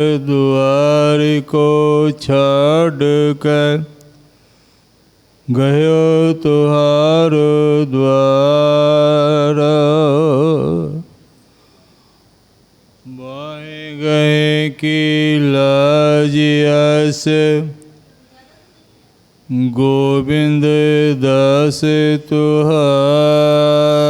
द्वार को छड़ कर गयो तुहार द्वार। बाएँ गए की लाजियस गोविंद दास तुहारा।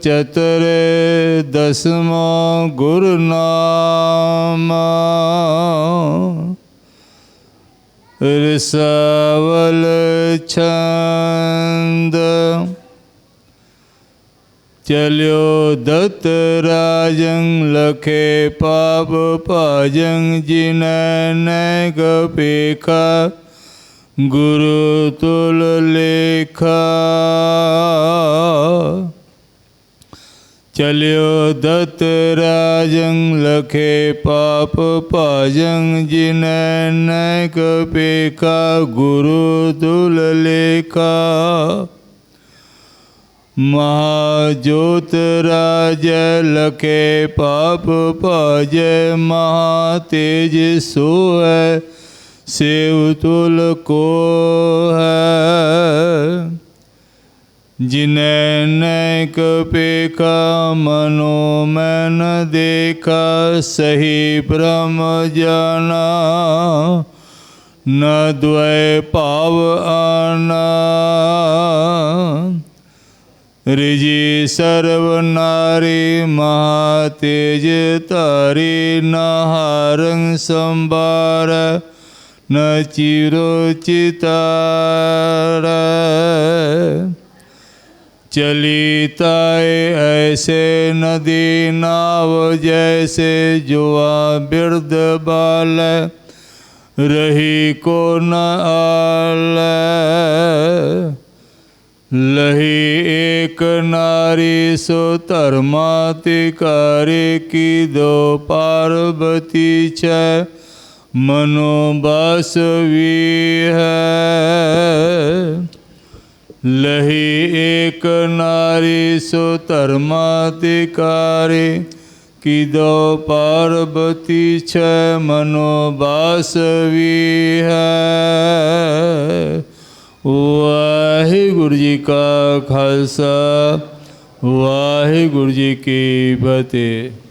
चतर दसवा गुरुनामा। रसावल छंद। चलियो दत्त राजं लखे पाप पाजं जिन पेखा गुरु तुल लेखा। चलियो दत्त राजं लखे पाप पाजं, जिन नैक पेखा गुरु तुल लेखा। महाज्योत राज लखे पाप पाज महा महातेज सोय सेव तुल को है। जिन्हें नैक पेखा मनो मैं न देखा सही ब्रह्म जाना न द्वय पाव आना रिजी सर्व नारी महातेज तारी नहारंग संबार न चिरो चितार चली ताए ऐसे नदी नाव जैसे जुआ बिरद बाल, रही को न लही एक नारी सो धर्मातिकारी की दो पार्वती छ मनोबासवी है। लही एक नारी सुतर्मातिकारी किदो पार्वती छ मनोबासवी है वाहे गुरु जी का खालसा, वाहे गुरु जी की फतेह।